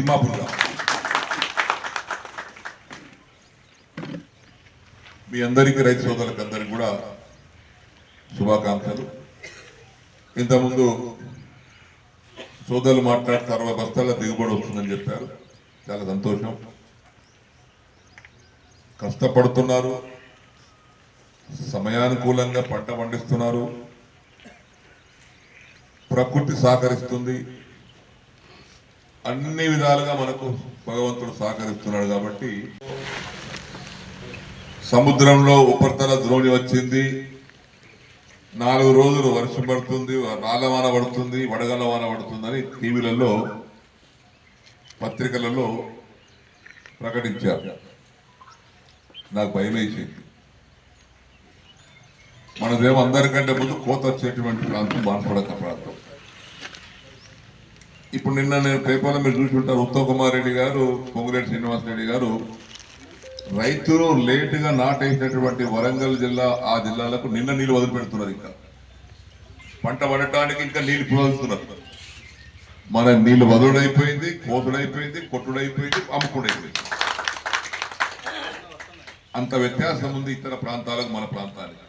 తిమ్మాపూర్ మీ అందరికీ రైతు సోదరులకు అందరికి కూడా శుభాకాంక్షలు. ఇంతకుముందు సోదరులు మాట్లాడుతూ అరవై బస్తాల దిగుబడి వస్తుందని చెప్పారు. చాలా సంతోషం. కష్టపడుతున్నారు. సమయానుకూలంగా పంట పండిస్తున్నారు. ప్రకృతి సహకరిస్తుంది. అన్ని విధాలుగా మనకు భగవంతుడు సహకరిస్తున్నాడు కాబట్టి సముద్రంలో ఉపరితల ద్రోణి వచ్చింది. నాలుగు రోజులు వర్షం పడుతుంది రాళ్ళవాన పడుతుంది వడగల వాన పడుతుందని టీవీలలో పత్రికలలో ప్రకటించారు. నాకు భయం వేసింది. మనదేమో అందరికంటే ముందు కోత వచ్చేటువంటి ప్రాంతం బాన్పడక ప్రాంతం. ఇప్పుడు నిన్న నేను పేపర్లో మీరు చూసి ఉంటారు ఉత్తమ్ కుమార్ రెడ్డి గారు పొంగులేటి శ్రీనివాస్ రెడ్డి గారు రైతులు లేటుగా నాటేసినటువంటి వరంగల్ జిల్లా ఆ జిల్లాలకు నిన్న నీళ్ళు వదిలిపెడుతున్నారు ఇంకా. పంట పడటానికి ఇంకా నీళ్ళు పులుస్తున్నారు మన నీళ్ళు వదుడైపోయింది కోతుడైపోయింది కొట్టుడైపోయింది అమ్ముకుడైపోయింది. అంత వ్యత్యాసం ఉంది ఇతర ప్రాంతాలకు మన ప్రాంతానికి.